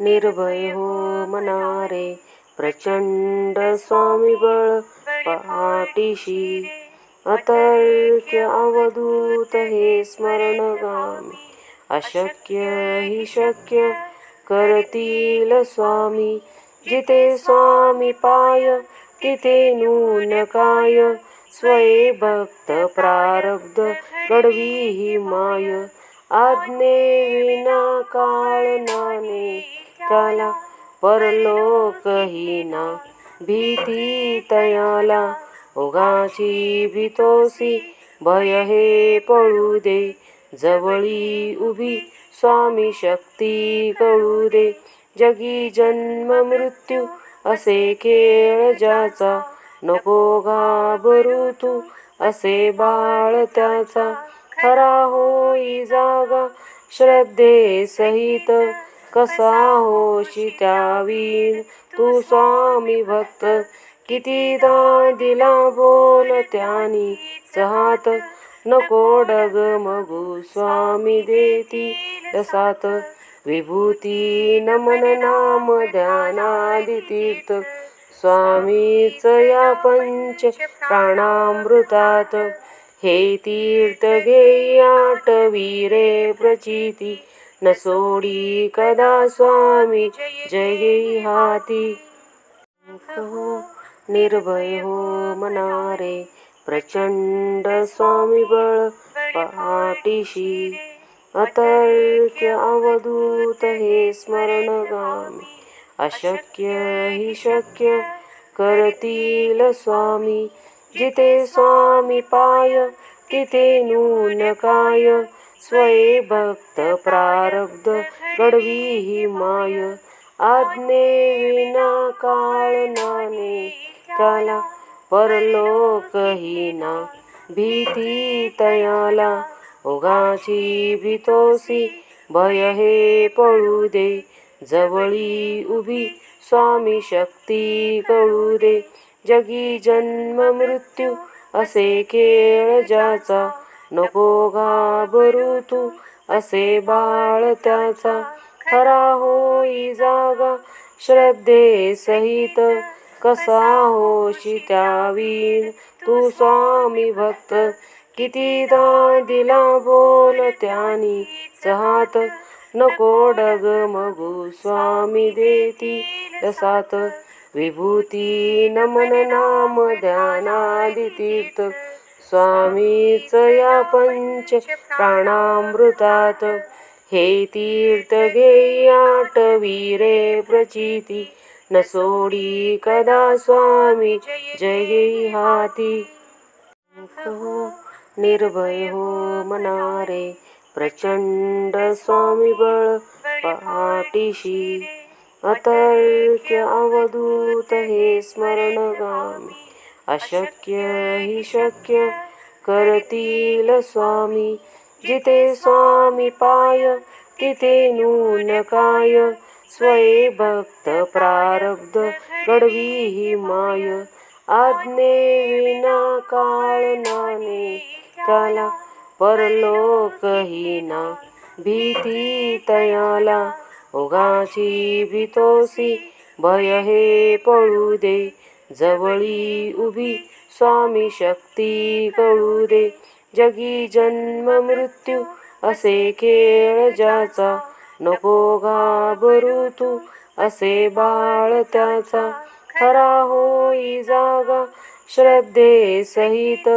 निर्भय हो मनारे प्रचंड स्वामी बळ पाठीशी. अतर्क्य अवधूत हे स्मरणगामी. अशक्य हि शक्य करतील स्वामी. जिथे स्वामी पाय तिथे नून काय. स्वये भक्त प्रारब्ध घडवी ही माय. आज्ञे विना काळ नाने त्याला परलोक ना भीती तयाला उगाची भीतोसी भय हे पळू दे जवळी उभी स्वामी शक्ती कळू दे जगी जन्म मृत्यू असे खेळ ज्याचा नको घाबरू तू असे बाळ त्याचा खरा होई जागा श्रद्धे सहित कसा होशी त्यावी तू स्वामी भक्त कितीदा दिला बोल त्यानी? हात नको डग मगू स्वामी देती रसात विभूती नमन नाम ध्यानादितीर्थ स्वामीच या पंच प्राणामृतात. हे तीर्थ घेयाट वीरे प्रचिती. न सोडी कदा स्वामी जय हाती. हो निर्भय हो मनारे प्रचंड स्वामी बळ पाठीशी. अतर्क्य अवधूत हे स्मरणगामी अशक्य हि शक्य करतील स्वामी. जिथे स्वामी पाय तिथे नून काय स्वये भक्त प्रारब्ध घडवी ही माय. आज्ञे विना काळ नाने त्याला परलोक ना भीती तयाला उगाची भीतोसी भय हे पळू दे. जवळी उभी स्वामी शक्ती कळू दे. जगी जन्म मृत्यू असे खेळ ज्याचा नको घाबरू तू असे बाळ त्याचा खरा होई जागा. श्रद्धे सहित कसा होशी त्यावीण तू स्वामी भक्त कितीदा दिला बोल त्यानी चहात नको डग मगू स्वामी देती रसात. विभूती नमन नाम ध्यानादि तीर्थ स्वामीच या पंच प्राणामृतात. हे तीर्थ घेयाट वीरे प्रचिती. न सोडी कदा स्वामी जय हाती. हो निर्भय हो मनारे प्रचंड स्वामी बळ पाठीशी. अतर्क्य अवधूत हे स्मरणगामी. अशक्य हि शक्य करतील स्वामी. जिथे स्वामी पाय तिथे नून काय. स्वये भक्त प्रारब्ध घडवी ही माय. आज्ञे विना काळ नाने त्याला परलोक ना भीती तयाला उगाची भीतोसी भय हे पळू दे. जवळी उभी स्वामी शक्ती कळू दे. जगी जन्म मृत्यू असे खेळ ज्याचा नको घाबरू तू असे बाळ त्याचा खरा होई जागा. श्रद्धे सहित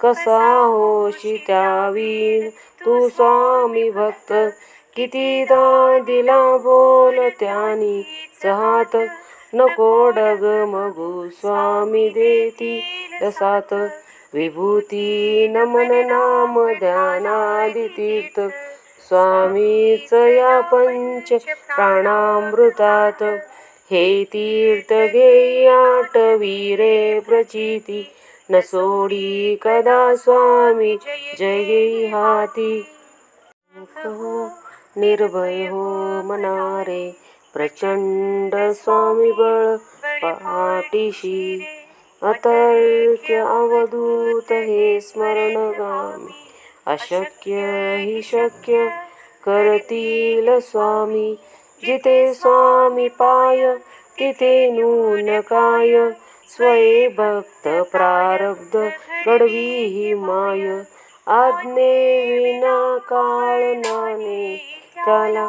कसा होशी त्यावीण तू स्वामी भक्त कितीदा दिला बोल त्यानी चाहत नको डग स्वामी देती रसात. विभूती नमन नाम ध्यानादि तीर्थ स्वामीच या पंच प्राणामृतात. हे तीर्थ घेयाट वीरे प्रचिती. न सोडी कदा स्वामी जय हाती. हो निर्भय हो मनारे. प्रचंड स्वामी बळ पाठीशी अतर्क्य अवधूत हे स्मरणगामी. अशक्य हि शक्य करतील स्वामी. जिथे स्वामी पाय तिथे नून काय. स्वये भक्त प्रारब्ध घडवी ही माय. आज्ञे विना काळ नाने त्याला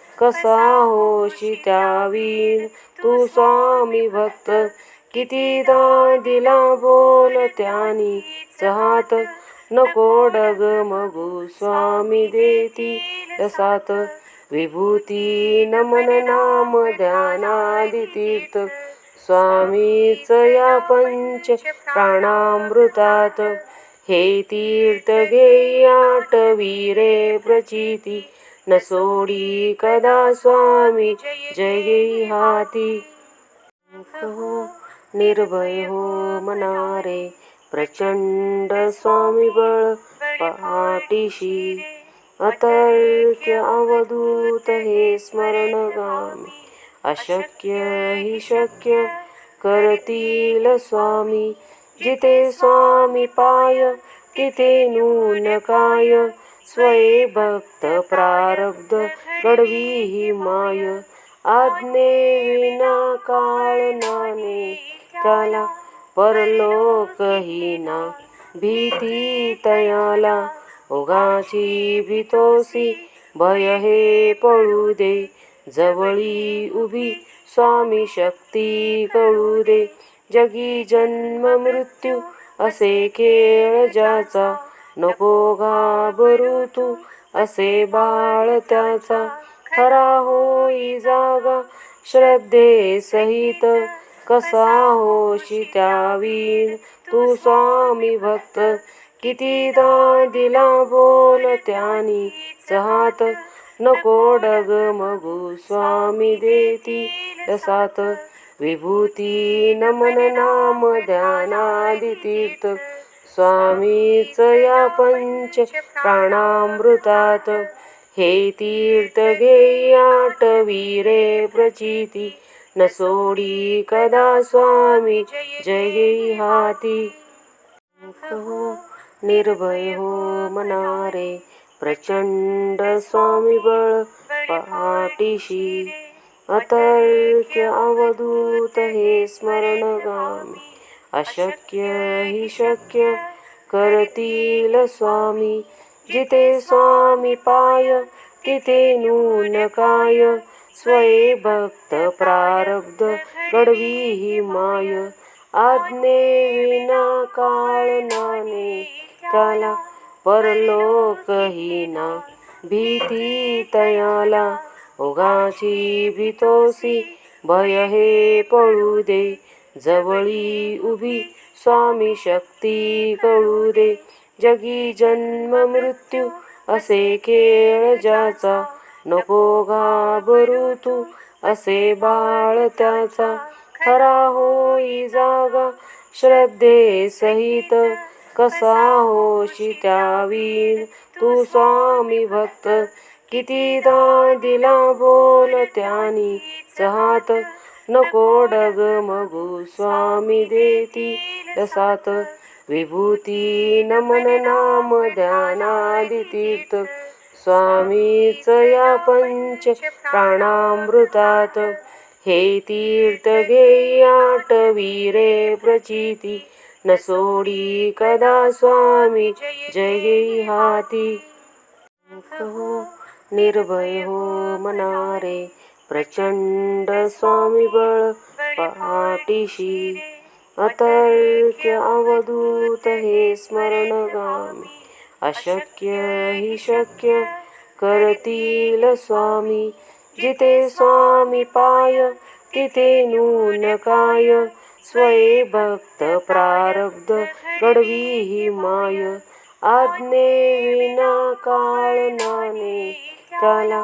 कसा होशी त्यावीण तू स्वामी भक्त कितीदा दिला बोल त्यानी? चहात नको डग मगू स्वामी देती रसात विभूती नमन नाम ध्यानादि तीर्थ स्वामीच या पंच प्राणामृतात. हे तीर्थ घेयाट वीरे प्रचिती. न सोडी कदा स्वामी जय हाती. हो निर्भय हो मनारे प्रचंड स्वामी बळ पाठीशी. अतर्क्य अवधूत हे स्मरण गामी अशक्य हि शक्य करतील स्वामी. जिथे स्वामी पाय तिथे नून काय? स्वये भक्त प्रारब्ध घडवी ही माय. आज्ञे विना काळ नाने त्याला परलोक ना भीती तयाला उगाची भीतोसी भय हे पळू दे. जवळी उभी स्वामी शक्ती कळू दे. जगी जन्म मृत्यू असे खेळ ज्याचा नको घाबरू तू असे बाळ त्याचा खरा होई जागा. श्रद्धे सहित कसा होशी त्यावी तू स्वामी भक्त कितीदा दिला बोल त्यानी चहात? नको डग मगू स्वामी देती रसात. विभूती नमन नाम ध्यानादि तीर्थ स्वामीच या पंच प्राणामृतात. हे तीर्थ घेयाट वीरे प्रचिती. न सोडी कदा स्वामी जय हाती. हो निर्भय हो मनारे प्रचंड स्वामी बळ पाठीशी. अतर्क्य अवधूत हे स्मरण गामी अशक्य ही शक्य करतील स्वामी. जिथे स्वामी पाय तिथे नून काय? स्वये भक्त प्रारब्ध घडवी ही माय. आज्ञे विना काळ नाने त्याला परलोक ना भीती तयाला उगाची भीतोसी भय हे पळू दे. जवळी उभी स्वामी शक्ती कळू दे. जगी जन्म मृत्यू असे खेळ ज्याचा नको घाबरू तू असे बाळ त्याचा खरा होई जागा. श्रद्धे सहित कसा होशी त्यावी तू स्वामी भक्त कितीदा दिला बोल त्यानी हात नको डग मगू स्वामी देती रसात विभूती नमन नाम ध्यानादि तीर्थ स्वामीच या पंच प्राणामृतात. हे तीर्थ घेयाट वीरे प्रचिती. न सोडी कदा स्वामी जय हाती. हो निर्भय हो मनारे. प्रचंड स्वामी बळ पाठीशी अतर्क्य अवधूत हे स्मरण गामी अशक्य हि शक्य करतील स्वामी. जिथे स्वामी पाय तिथे नून काय. स्वये भक्त प्रारब्ध घडवी ही माय. आज्ञे विना काळ नाने त्याला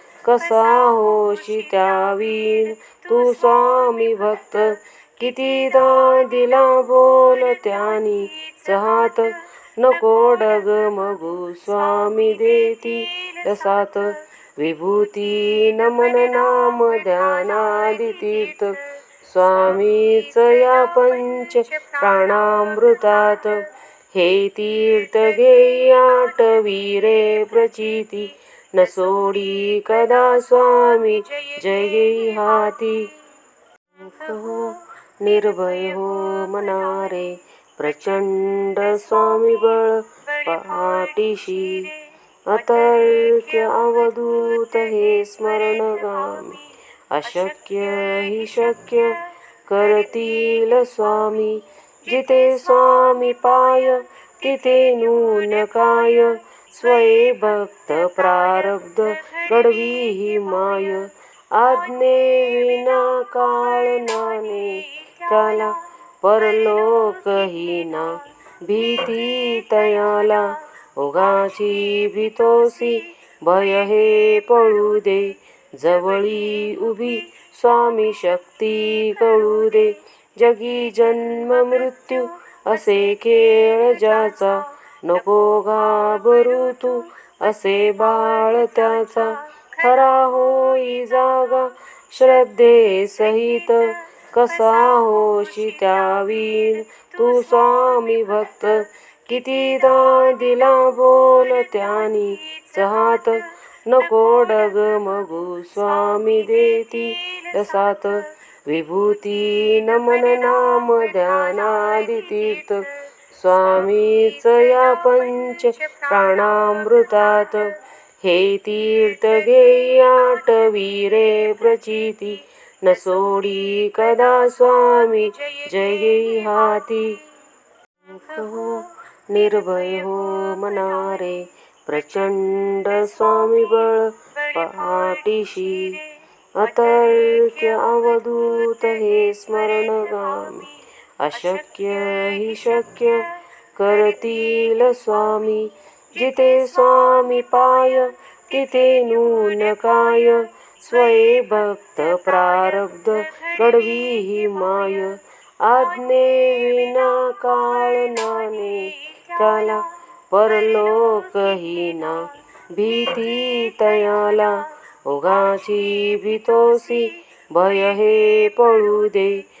कसा होशी त्यावीण तू स्वामी भक्त कितीदा दिला बोल त्यानी? चहात नको डग मगू स्वामी देती रसात. विभूती नमन नाम ध्यानादि तीर्थ स्वामीच या पंच प्राणामृतात. हे तीर्थ घेयाट वीरे प्रचिती. न सोडी कदा स्वामी जय हाती. हो निर्भय हो मनारे प्रचंड स्वामी बळ पाठीशी. अतर्क्य अवधूत हे स्मरण गामी अशक्य हि शक्य करतील स्वामी. जिथे स्वामी पाय तिथे नून काय स्वये भक्त प्रारब्ध घडवी ही माय. आज्ञे विना काळ नाने त्याला परलोक ही ना भीती तयाला उगाची भीतोसी भय हे पळू दे. जवळी उभी स्वामी शक्ती कळू दे. जगी जन्म मृत्यू असे खेळ ज्याचा नको घाबरू तू असे बाळ त्याचा. खरा होई जागा श्रद्धे सहित कसा होशी त्यावीन तू स्वामी भक्त कितीदा दिला बोल त्यानी चाहत. नको डग मगू स्वामी देती रसात विभूती नमन नाम ध्यानादि तीर्थ स्वामीच या पंच प्राणामृतात. हे तीर्थ घेयाटवी वीरे प्रचिती. न सोडी कदा स्वामी जय हाती हो निर्भय हो मनारे प्रचंड स्वामी बळ पाठीशी. अतर्क्य अवधूत हे स्मरण गामी अशक्य ही शक्य करतील स्वामी. जिथे स्वामी पाय तिथे नून काय. स्वये भक्त प्रारब्ध घडवी ही माय. आज्ञे विना काळ नाने त्याला परलोक ही ना भीती तयाला उगाची भीतोसी भय हे पळू दे.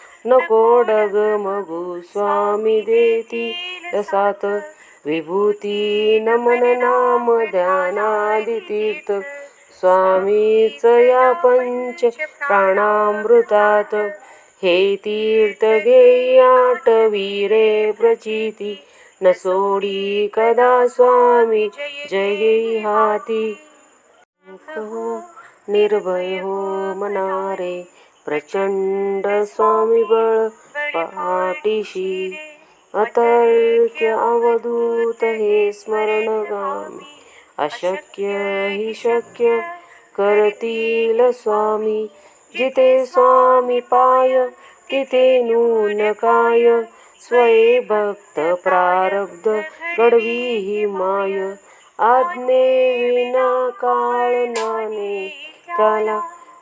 नको डग मगू स्वामी देती. रसात विभूती नमन नाम ध्यानादि तीर्थ स्वामीच या पंच प्राणामृतात. हे तीर्थ घेयाटवी वीरे प्रचिती. न सोडी कदा स्वामी जय हाती. हो निर्भय हो मनारे. प्रचंड स्वामी बळ पाठीशी अतर्क्य अवधूत हे स्मरणगामी. अशक्य हि शक्य करतील स्वामी. जिथे स्वामी पाय तिथे नून काय. स्वये भक्त प्रारब्ध गडवी ही माय. आज्ञे विना काळ नाने त्याला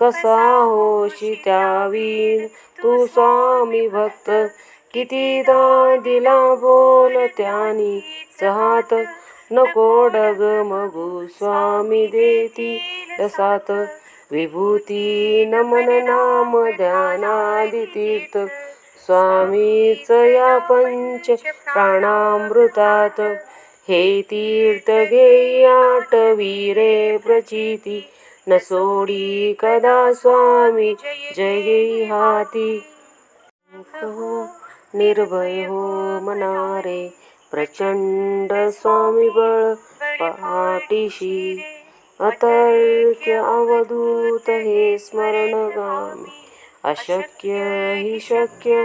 कसा होशी त्यावी तू स्वामी भक्त कितीदा दिला बोल त्यानी? हात नको डगमगू स्वामी देती रसात. विभूती नमन नाम ध्यानादि तीर्थ स्वामीच या पंच प्राणामृतात. हे तीर्थ घेयाट वीरे प्रचिती. न सोडी कदा स्वामी जय हाती. हो निर्भय हो मनारे प्रचंड स्वामी बळ पाठीशी. अतर्क्य अवधूत हे स्मरण गामी अशक्य हि शक्य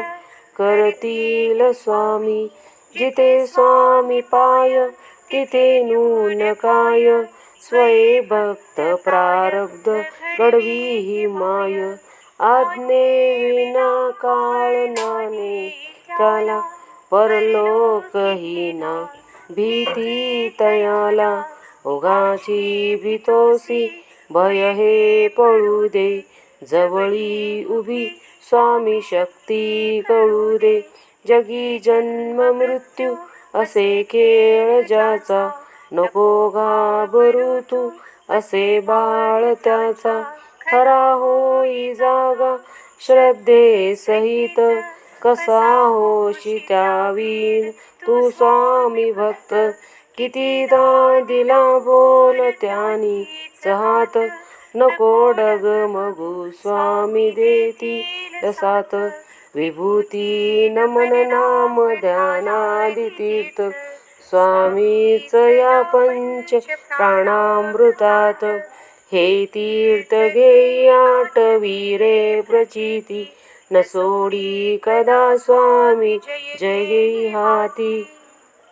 करतील स्वामी. जिथे स्वामी पाय तिथे नून काय स्वये भक्त प्रारब्ध घडवी ही माय. आज्ञे विना काळ नाने त्याला परलोक ही ना भीती तयाला उगाची भीतोसी भय हे पळू दे. जवळी उभी स्वामी शक्ती कळू दे. जगी जन्म मृत्यू असे खेळ ज्याचा नको घाबरू तू असे बाळ त्याचा खरा होई जागा. श्रद्धे सहित कसा होशी त्यावीण? तू स्वामी भक्त कितीदा दिला बोल त्यानी हात नको डगमगू स्वामी देती रसात. विभूती नमन नाम ध्यानादि तीर्थ स्वामीच या पंच प्राणामृतात. हे तीर्थ घेयाट वीरे प्रचिती. न सोडी कदा स्वामी जय हाती.